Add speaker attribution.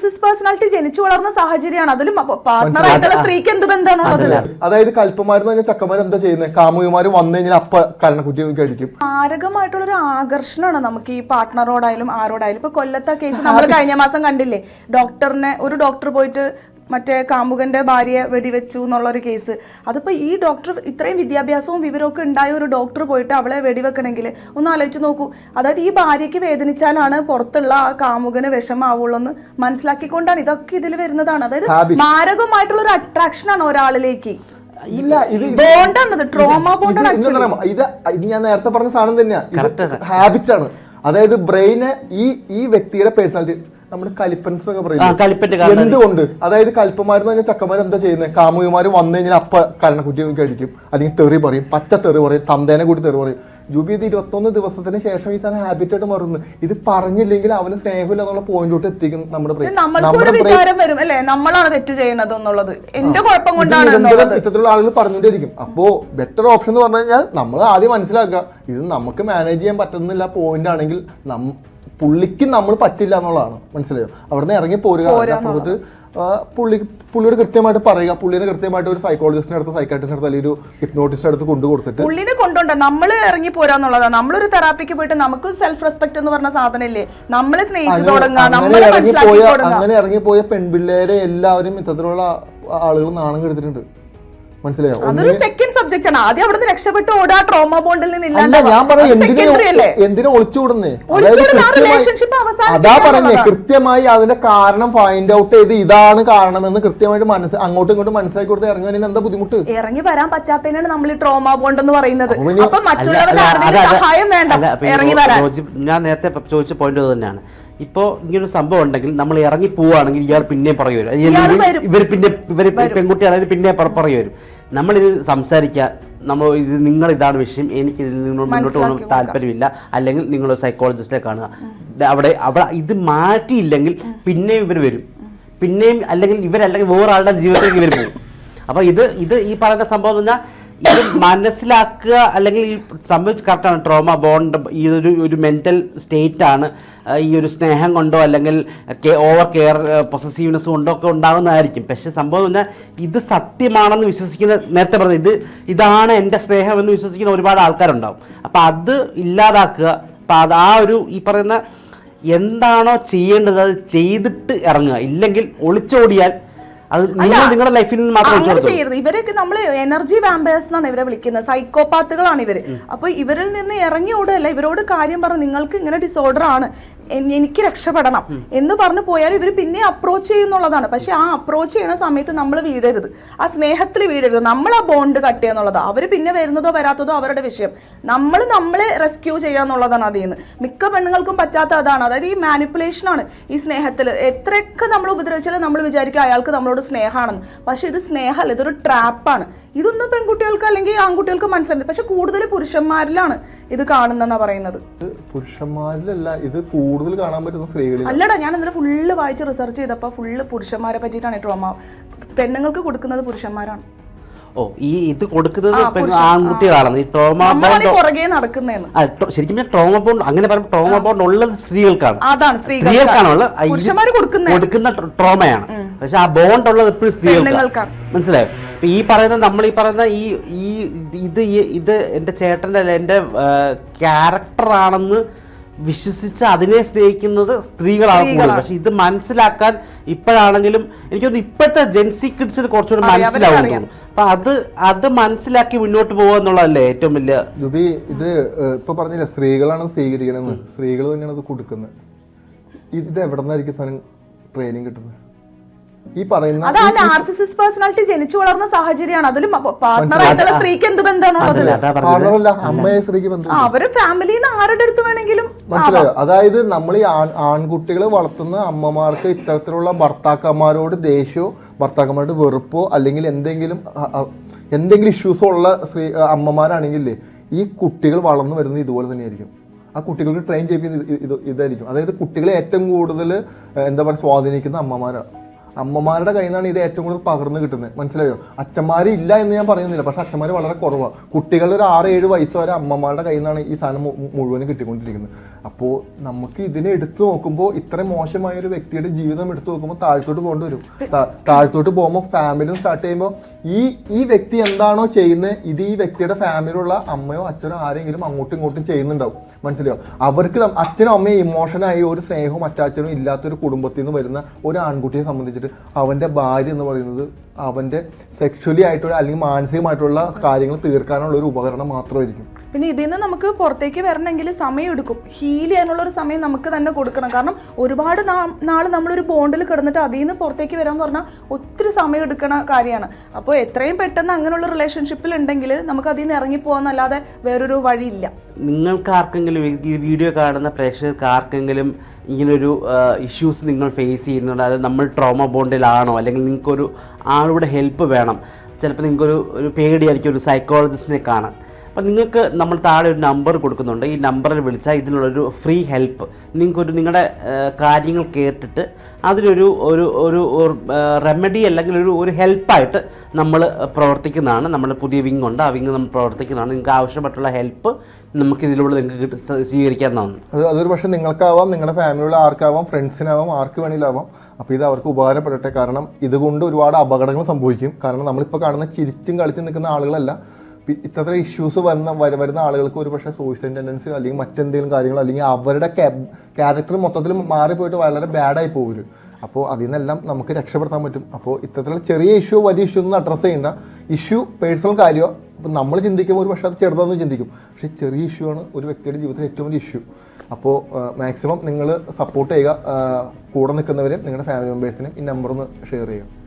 Speaker 1: Narcissist personality ജനിച്ചു വളർന്ന സാഹചര്യമാണ്. അതിലും പാർട്ണർ ആയിട്ടുള്ള സ്ത്രീക്ക് എന്ത് ബന്ധമാണുള്ളത്?
Speaker 2: അതായത് കൽപ്പമാരെന്ന് പറഞ്ഞാൽ ചക്കന്മാർ എന്താ ചെയ്യുന്നത് കാമുകിമാര് വന്നു കഴിഞ്ഞാൽ അപ്പ കരണക്കുറ്റി കഴിക്കും
Speaker 1: മാരകമായിട്ടുള്ള ഒരു ആകർഷണമാണ് നമുക്ക് ഈ പാർട്ട്ണറോടായാലും ആരോടായാലും. ഇപ്പൊ കൊല്ലത്ത കേസ് നമ്മൾ കഴിഞ്ഞ മാസം കണ്ടില്ലേ? ഡോക്ടറിനെ ഒരു ഡോക്ടർ പോയിട്ട് മറ്റേ കാമുകന്റെ ഭാര്യയെ വെടിവെച്ചു എന്നുള്ള ഒരു കേസ്. അതിപ്പോ ഈ ഡോക്ടർ ഇത്രയും വിദ്യാഭ്യാസവും വിവരമൊക്കെ ഉണ്ടായ ഒരു ഡോക്ടർ പോയിട്ട് അവളെ വെടിവെക്കണമെങ്കിൽ ഒന്ന് ആലോചിച്ച് നോക്കൂ. അതായത് ഈ ഭാര്യയ്ക്ക് വേദനിച്ചാലാണ് പുറത്തുള്ള ആ കാമുകന് വിഷമാവുള്ളൂ എന്ന് മനസ്സിലാക്കിക്കൊണ്ടാണ് ഇതൊക്കെ ഇതിൽ വരുന്നതാണ്. അതായത് മാരകമായിട്ടുള്ള ഒരു അട്രാക്ഷൻ ആണ് ഒരാളിലേക്ക്.
Speaker 2: ഇല്ല ഇത്
Speaker 1: ബോണ്ടാണ് ട്രോമ ബോണ്ടാണ്
Speaker 2: ഇത് ഇത് ഞാൻ നേരത്തെ പറഞ്ഞ സാധനം തന്നെയാണ് ഹാബിറ്റ് ആണ്. അതായത് ബ്രെയിന് ഈ ഈ വ്യക്തിയുടെ പേഴ്സണാലിറ്റി നമ്മുടെ കലിപ്പൻസ് ഒക്കെ പറയും
Speaker 3: കാരണം
Speaker 2: എന്തുകൊണ്ട്? അതായത് കൽപ്പമാരെന്ന് പറഞ്ഞാൽ ചക്കന്മാർ എന്താ ചെയ്യുന്നത് കാമുകിമാര് വന്നു കഴിഞ്ഞാൽ അപ്പ കരണക്കുറ്റി കഴിക്കും. അല്ലെങ്കിൽ തെറി പറയും പച്ച തെറി പറയും തന്തേനെ കൂടി തെറി പറയും. ജൂബി ഇത് ഇരുപത്തൊന്ന് ദിവസത്തിന് ശേഷം ഈ സാധനം ഹാബിറ്റ് ആയിട്ട് മാറുന്നു. ഇത് പറഞ്ഞില്ലെങ്കിൽ അവന് സ്നേഹമില്ല എന്നുള്ള പോയിന്റോട്ട് എത്തിക്കും നമ്മുടെ
Speaker 1: വിചാരം വരും അല്ലേ? നമ്മളാണ് തെറ്റ് ചെയ്യണത് എന്നുള്ളത്. എന്റെ കുഴപ്പം കൊണ്ടാണ് എന്നുള്ളത്.
Speaker 2: ഇത്തരത്തിലുള്ള ആളുകൾ പറഞ്ഞുകൊണ്ടിരിക്കും അപ്പോ ബെറ്റർ ഓപ്ഷൻ എന്ന് പറഞ്ഞു കഴിഞ്ഞാൽ നമ്മൾ ആദ്യം മനസ്സിലാക്കുക ഇത് നമുക്ക് മാനേജ് ചെയ്യാൻ പറ്റുന്നില്ല പോയിന്റ് ആണെങ്കിൽ പുള്ളിക്ക് നമ്മൾ പറ്റില്ല എന്നുള്ളതാണ്. മനസ്സിലായോ? അവിടുന്ന് ഇറങ്ങി പോരുക. പോയിട്ട് പുള്ളി പുള്ളിയോട് കൃത്യമായിട്ട് പറയുക. പുള്ളിനെ കൃത്യമായിട്ട് ഒരു സൈക്കോളജിസ്റ്റിന്റെ അടുത്ത് സൈക്കാട്രിസ്റ്റിന്റെ അടുത്ത് അല്ലെങ്കിൽ ഒരു ഹിപ്നോട്ടിസ്റ്റ് അടുത്ത് കൊണ്ടു കൊടുത്തിട്ട്
Speaker 1: പുള്ളിനെ കൊണ്ടുണ്ട്. നമ്മൾ ഇറങ്ങി പോരാന്നുള്ളതാണ് നമ്മളൊരു തെറാപ്പിക്ക് പോയിട്ട് നമുക്ക് സെൽഫ് റെസ്പെക്ട് എന്ന് പറഞ്ഞ സാധനമില്ലേ? നമ്മളെ സ്നേഹിച്ചു
Speaker 2: അങ്ങനെ
Speaker 1: തുടങ്ങുക
Speaker 2: അങ്ങനെ അങ്ങനെ ഇറങ്ങിപ്പോയ പെൺപിള്ളേരെ എല്ലാവരും ഇത്തരത്തിലുള്ള ആളുകൾ നാണം കെടുത്തിട്ടുണ്ട്. മനസ്സിലായോ?
Speaker 1: അതൊരു സെക്കൻഡ് സബ്ജക്റ്റ് ആണ്. ആദ്യം അവിടുന്ന് രക്ഷപ്പെട്ട്. ഓടാ ട്രോമ ബോണ്ടിൽ നിന്ന്
Speaker 2: എന്തിനാ അതാ പറഞ്ഞേ കൃത്യമായി അതിന്റെ കാരണം ഫൈൻഡ് ഔട്ട് ചെയ്ത് ഇതാണ് കാരണം എന്ന് കൃത്യമായിട്ട് മനസ്സ് അങ്ങോട്ടും ഇങ്ങോട്ടും മനസ്സിലാക്കി കൊടുത്ത് ഇറങ്ങി എന്താ ബുദ്ധിമുട്ട്?
Speaker 1: ഇറങ്ങി വരാൻ പറ്റാത്തതിനാണ് നമ്മൾ ഈ ട്രോമ ബോണ്ട് എന്ന് പറയുന്നത്.
Speaker 2: അപ്പൊ
Speaker 1: മറ്റുള്ളവരുടെ സഹായം വേണ്ട. ഇറങ്ങി വരാൻ.
Speaker 3: ഞാൻ നേരത്തെ ചോദിച്ച പോയിന്റ് തന്നെയാണ് ഇപ്പോൾ ഇങ്ങനൊരു സംഭവം ഉണ്ടെങ്കിൽ നമ്മൾ ഇറങ്ങി പോവാണെങ്കിൽ ഇയാൾ പിന്നെ പറയും വരും.
Speaker 1: ഇയാൾ വരും.
Speaker 3: ഇവർ പിന്നെ ഇവർ പെൺകുട്ടിയാണെങ്കിൽ പിന്നെ പറയും വരും. നമ്മളിത് സംസാരിക്കുക നമ്മൾ ഇത് നിങ്ങൾ ഇതാണ് വിഷയം എനിക്ക് ഇതിൽ നിന്ന് മുന്നോട്ട് പോകണം താല്പര്യമില്ല. അല്ലെങ്കിൽ നിങ്ങൾ സൈക്കോളജിസ്റ്റിനെ കാണുക. അവിടെ അവിടെ ഇത് മാറ്റിയില്ലെങ്കിൽ പിന്നെയും ഇവർ വരും. പിന്നെയും അല്ലെങ്കിൽ ഇവരല്ലെങ്കിൽ വേറൊരാളുടെ ജീവിതത്തിലേക്ക് ഇവർ പോകും. അപ്പോൾ ഇത് ഇത് ഈ പറയുന്ന സംഭവം എന്ന് പറഞ്ഞാൽ ഇത് മനസ്സിലാക്കുക അല്ലെങ്കിൽ ഈ സംഭവിച്ച് കറക്റ്റാണ് ട്രോമ ബോണ്ട് ഈ ഒരു ഒരു മെന്റൽ സ്റ്റേറ്റ് ആണ്. ഈ ഒരു സ്നേഹം കൊണ്ടോ അല്ലെങ്കിൽ ഓവർ കെയർ പൊസസീവ്നെസ് കൊണ്ടോ ഒക്കെ ഉണ്ടാകുന്നതായിരിക്കും. പക്ഷെ സംഭവം പറഞ്ഞാൽ ഇത് സത്യമാണെന്ന് വിശ്വസിക്കുന്ന നേരത്തെ പറഞ്ഞത് ഇത് ഇതാണ് എന്റെ സ്നേഹം എന്ന് വിശ്വസിക്കുന്ന ഒരുപാട് ആൾക്കാരുണ്ടാവും. അപ്പോൾ അത് ഇല്ലാതാക്കുക. അപ്പോൾ അത് ആ ഒരു ഈ പറയുന്ന എന്താണോ ചെയ്യേണ്ടത് അത് ചെയ്തിട്ട് ഇറങ്ങുക. ഇല്ലെങ്കിൽ ഒളിച്ചോടിയാൽ അത് നിങ്ങളുടെ ലൈഫിൽ
Speaker 1: അങ്ങനെ ചെയ്യരുത്. ഇവരൊക്കെ നമ്മൾ എനർജി വാമ്പേഴ്സ് എന്നാണ് ഇവരെ വിളിക്കുന്നത്. സൈക്കോപാത്തുകളാണ് ഇവർ. അപ്പൊ ഇവരിൽ നിന്ന് ഇറങ്ങി ഓടുകയല്ല. ഇവരോട് കാര്യം പറഞ്ഞു നിങ്ങൾക്ക് ഇങ്ങനെ ഡിസോർഡർ ആണ്. എനിക്ക് രക്ഷപ്പെടണം എന്ന് പറഞ്ഞു പോയാൽ ഇവർ പിന്നെ അപ്രോച്ച് ചെയ്യുന്നുള്ളതാണ്. പക്ഷെ ആ അപ്രോച്ച് ചെയ്യുന്ന സമയത്ത് നമ്മൾ വീഴരുത്. ആ സ്നേഹത്തിൽ വീഴരുത്. നമ്മൾ ആ ബോണ്ട് കട്ട് ചെയ്യുന്നുള്ളതാണ് അവർ പിന്നെ വരുന്നതോ വരാത്തതോ അവരുടെ വിഷയം. നമ്മൾ നമ്മളെ റെസ്ക്യൂ ചെയ്യാന്നുള്ളതാണ് അതിൽ നിന്ന്. മിക്ക പെണ്ണുങ്ങൾക്കും പറ്റാത്ത അതാണ്. അതായത് ഈ മാനിപ്പുലേഷൻ ആണ് ഈ സ്നേഹത്തിൽ എത്രയൊക്കെ നമ്മൾ ഉപദ്രവിച്ചാലും നമ്മൾ വിചാരിക്കും അയാൾക്ക് നമ്മളോട് സ്നേഹമാണെന്ന്. പക്ഷെ ഇത് സ്നേഹമല്ല. ഇതൊരു ട്രാപ്പാണ് ഇതൊന്നും പെൺകുട്ടികൾക്ക് അല്ലെങ്കിൽ ആൺകുട്ടികൾക്ക് മനസ്സിലായി പക്ഷെ കൂടുതൽ പുരുഷന്മാരിലാണ് ഇത് കാണുന്നെന്നാ പറയുന്നത്.
Speaker 2: ഇത് പുരുഷന്മാരിലല്ല ഇത് കൂടുതൽ കാണാൻ പറ്റുന്ന സ്ത്രീകളിൽ.
Speaker 1: അല്ലടാ ഞാൻ ഇന്നലെ ഫുള്ള് വായിച്ച് റിസർച്ച് ചെയ്തപ്പോൾ ഫുള്ള് പുരുഷന്മാരെ പറ്റിയിട്ടാണ് ട്രോമ പെണ്ണുങ്ങൾക്ക് കൊടുക്കുന്നത് പുരുഷന്മാരാണ്.
Speaker 3: ഓ ഈ ഇത് കൊടുക്കുന്നത്. ആൺകുട്ടികളാണ്. ഈ ട്രോമ ബോണ്ട്
Speaker 1: പുറകെ നടക്കുന്നതെന്ന്.
Speaker 3: ശരിക്കും ട്രോമ ബോണ്ട് അങ്ങനെ പറയുമ്പോൾ ട്രോമ ബോണ്ട് ഉള്ളത് സ്ത്രീകൾക്കാണ്. സ്ത്രീകൾക്കാണുള്ള കൊടുക്കുന്ന ട്ര- ട്രോമയാണ് പക്ഷെ ആ ബോണ്ട് ഉള്ളത് എപ്പോഴും സ്ത്രീകൾക്കാണ് മനസ്സിലായോ? ഇപ്പൊ ഈ പറയുന്ന നമ്മൾ ഈ പറയുന്ന ഈ ഈ ഇത് ഈ- ഇത് എന്റെ ചേട്ടന്റെ അല്ല എന്റെ ക്യാരക്ടറാണെന്ന് വിശ്വസിച്ച് അതിനെ സ്നേഹിക്കുന്നത് സ്ത്രീകളാണ് കൂടുതൽ പക്ഷെ ഇത് മനസ്സിലാക്കാൻ ഇപ്പോഴാണെങ്കിലും എനിക്കൊന്ന് ഇപ്പോഴത്തെ ജെൻസി കിഡ്സിന് കുറച്ചുകൂടി മനസ്സിലാവും തോന്നുന്നു. അപ്പൊ അത് അത് മനസ്സിലാക്കി മുന്നോട്ട് പോകുക എന്നുള്ളതല്ലേ ഏറ്റവും വലിയ
Speaker 2: ജുബി ഇത് ഇപ്പൊ പറഞ്ഞില്ല സ്ത്രീകളാണ് സ്വീകരിക്കണമെന്ന് സ്ത്രീകൾ തന്നെയാണ് ഇത് കൊടുക്കുന്നത്. ഇത് എവിടെ നിന്നായിരിക്കും സാധനം ട്രെയിനിങ് കിട്ടുന്നത്? ഈ പറയുന്ന
Speaker 1: പേഴ്സണാലിറ്റി ജനിച്ചു വളർന്ന സാഹചര്യമാണ്. അതിലും പാർട്ണർ ആയിട്ടുള്ള സ്ത്രീക്ക് എന്ത് ബന്ധമാണുള്ളത്
Speaker 2: അമ്മയെ സ്ത്രീക്ക് ബന്ധം.
Speaker 1: അവർ ഫാമിലിന്ന് ആരുടെ അടുത്ത് വേണമെങ്കിലും
Speaker 2: മനസ്സിലായോ? അതായത് നമ്മൾ ഈ ആൺ ആൺകുട്ടികളെ വളർത്തുന്ന അമ്മമാർക്ക് ഇത്തരത്തിലുള്ള ഭർത്താക്കന്മാരോട് ദേഷ്യമോ ഭർത്താക്കന്മാരോട് വെറുപ്പോ അല്ലെങ്കിൽ എന്തെങ്കിലും എന്തെങ്കിലും ഇഷ്യൂസോ ഉള്ള സ്ത്രീ അമ്മമാരാണെങ്കിൽ ഈ കുട്ടികൾ വളർന്നു വരുന്നത് ഇതുപോലെ തന്നെയായിരിക്കും. ആ കുട്ടികൾക്ക് ട്രെയിൻ ചെയ്യിക്കുന്നത് ഇത് ഇതായിരിക്കും. അതായത് കുട്ടികളെ ഏറ്റവും കൂടുതൽ എന്താ പറയുക സ്വാധീനിക്കുന്ന അമ്മമാരാണ് അമ്മമാരുടെ കയ്യിൽ നിന്നാണ് ഇത് ഏറ്റവും കൂടുതൽ പകർന്നു കിട്ടുന്നത്. മനസ്സിലായോ? അച്ഛന്മാർ ഇല്ല എന്ന് ഞാൻ പറയുന്നില്ല പക്ഷെ അച്ഛന്മാർ വളരെ കുറവാണ് കുട്ടികളുടെ ഒരു ആറ് ഏഴ് വയസ്സ് വരെ അമ്മമാരുടെ കയ്യിൽ നിന്നാണ് ഈ സാധനം മുഴുവനും കിട്ടിക്കൊണ്ടിരിക്കുന്നത്. അപ്പോൾ നമുക്ക് ഇതിനെ എടുത്തു നോക്കുമ്പോൾ ഇത്ര മോശമായ ഒരു വ്യക്തിയുടെ ജീവിതം എടുത്തു നോക്കുമ്പോൾ താഴ്ത്തോട്ട് പോകേണ്ടി വരും. താഴ്ത്തോട്ട് പോകുമ്പോൾ ഫാമിലിയും സ്റ്റാർട്ട് ചെയ്യുമ്പോൾ ഈ ഈ വ്യക്തി എന്താണോ ചെയ്യുന്നത് ഇത് ഈ വ്യക്തിയുടെ ഫാമിലിയുള്ള അമ്മയോ അച്ഛനോ ആരെങ്കിലും അങ്ങോട്ടും ഇങ്ങോട്ടും ചെയ്യുന്നുണ്ടാവും. മനസ്സിലായോ? അവർക്ക് അച്ഛനും അമ്മയും ഇമോഷനായി ഒരു സ്നേഹവും അച്ചാച്ചനും ഇല്ലാത്തൊരു കുടുംബത്തിൽ നിന്ന് വരുന്ന ഒരു ആൺകുട്ടിയെ സംബന്ധിച്ചിട്ട് അവന്റെ ഭാര്യ എന്ന് പറയുന്നത് അവന്റെ സെക്ഷലി ആയിട്ടുള്ള അല്ലെങ്കിൽ മാനസികമായിട്ടുള്ള കാര്യങ്ങൾ തീർക്കാനുള്ള ഒരു ഉപകരണം മാത്രമായിരിക്കും.
Speaker 1: പിന്നെ ഇതിൽ നിന്ന് നമുക്ക് പുറത്തേക്ക് വരണമെങ്കിൽ സമയം എടുക്കും. ഹീൽ ചെയ്യാനുള്ള ഒരു സമയം നമുക്ക് തന്നെ കൊടുക്കണം. കാരണം ഒരുപാട് നാൾ നാൾ നമ്മളൊരു ബോണ്ടിൽ കിടന്നിട്ട് അതിൽ നിന്ന് പുറത്തേക്ക് വരാന്ന് പറഞ്ഞാൽ ഒത്തിരി സമയം എടുക്കണ കാര്യമാണ്. അപ്പോൾ എത്രയും പെട്ടെന്ന് അങ്ങനെയുള്ള റിലേഷൻഷിപ്പിൽ ഉണ്ടെങ്കിൽ നമുക്ക് അതിൽ നിന്ന് ഇറങ്ങി പോകാന്നല്ലാതെ വേറൊരു വഴിയില്ല.
Speaker 3: നിങ്ങൾക്ക് ആർക്കെങ്കിലും ഈ- ഈ വീഡിയോ കാണുന്ന പ്രേക്ഷകർക്ക് ആർക്കെങ്കിലും ഇങ്ങനൊരു ഇഷ്യൂസ് നിങ്ങൾ ഫേസ് ചെയ്യുന്നുണ്ട്. അതായത് നമ്മൾ ട്രോമ ബോണ്ടിലാണോ അല്ലെങ്കിൽ നിങ്ങൾക്കൊരു ആളുടെ ഹെൽപ്പ് വേണം. ചിലപ്പോൾ നിങ്ങൾക്കൊരു ഒരു പേടിയായിരിക്കും ഒരു സൈക്കോളജിസ്റ്റിനെ കാണാൻ. അപ്പം നിങ്ങൾക്ക് നമ്മൾ താഴെ ഒരു നമ്പർ കൊടുക്കുന്നുണ്ട്. ഈ നമ്പറിൽ വിളിച്ചാൽ ഇതിനുള്ളൊരു ഫ്രീ ഹെൽപ്പ് നിങ്ങൾക്കൊരു നിങ്ങളുടെ കാര്യങ്ങൾ കേട്ടിട്ട് അതിനൊരു ഒരു ഒരു റെമഡി അല്ലെങ്കിൽ ഒരു ഒരു ഹെൽപ്പായിട്ട് നമ്മൾ പ്രവർത്തിക്കുന്നതാണ്. നമ്മുടെ പുതിയ വിങ് ഉണ്ട്. ആ വിങ് നമ്മൾ പ്രവർത്തിക്കുന്നതാണ്. നിങ്ങൾക്ക് ആവശ്യപ്പെട്ടുള്ള ഹെൽപ്പ് നമുക്ക് ഇതിലൂടെ നിങ്ങൾക്ക് സ്വീകരിക്കാവുന്നതാണ്.
Speaker 2: അത് അതൊരു പക്ഷേ നിങ്ങൾക്കാവാം നിങ്ങളുടെ ഫാമിലിയുള്ള ആർക്കാവാം ഫ്രണ്ട്സിനാവാം ആർക്ക് വേണമെങ്കിലാവാം അപ്പോൾ ഇത് അവർക്ക് ഉപകാരപ്പെടട്ടെ. കാരണം ഇതുകൊണ്ട് ഒരുപാട് അപകടങ്ങൾ സംഭവിക്കും. കാരണം നമ്മളിപ്പോൾ കാണുന്ന ചിരിച്ചും കളിച്ചും നിൽക്കുന്ന ആളുകളല്ല. ഇത്തരം ഇഷ്യൂസ് വന്ന വരുന്ന ആളുകൾക്ക് ഒരു പക്ഷേ സൂയിസൈഡ് ടെൻഡൻസി അല്ലെങ്കിൽ മറ്റെന്തെങ്കിലും കാര്യങ്ങൾ അല്ലെങ്കിൽ അവരുടെ ക്യാരക്ടർ മൊത്തത്തിൽ മാറിപ്പോയിട്ട് വളരെ ബാഡായി പോകും അപ്പോൾ അതിൽ നിന്നെല്ലാം നമുക്ക് രക്ഷപ്പെടുത്താൻ പറ്റും. അപ്പോൾ ഇത്തരത്തിലുള്ള ചെറിയ ഇഷ്യൂ വലിയ ഇഷ്യൂ ഒന്നും അഡ്രസ്സ് ചെയ്യേണ്ട. ഇഷ്യൂ പേഴ്സണൽ കാര്യമോ അപ്പോൾ നമ്മൾ ചിന്തിക്കുമ്പോൾ ഒരു പക്ഷേ അത് ചെറുതാണെന്ന് ചിന്തിക്കും. പക്ഷേ ചെറിയ ഇഷ്യൂ ആണ് ഒരു വ്യക്തിയുടെ ജീവിതത്തിൽ ഏറ്റവും വലിയ ഇഷ്യൂ അപ്പോൾ മാക്സിമം നിങ്ങൾ സപ്പോർട്ട് ചെയ്യുക. കൂടെ നിൽക്കുന്നവരെയും നിങ്ങളുടെ ഫാമിലി മെമ്പേഴ്സിനും ഈ നമ്പർ ഒന്ന് ഷെയർ ചെയ്യുക.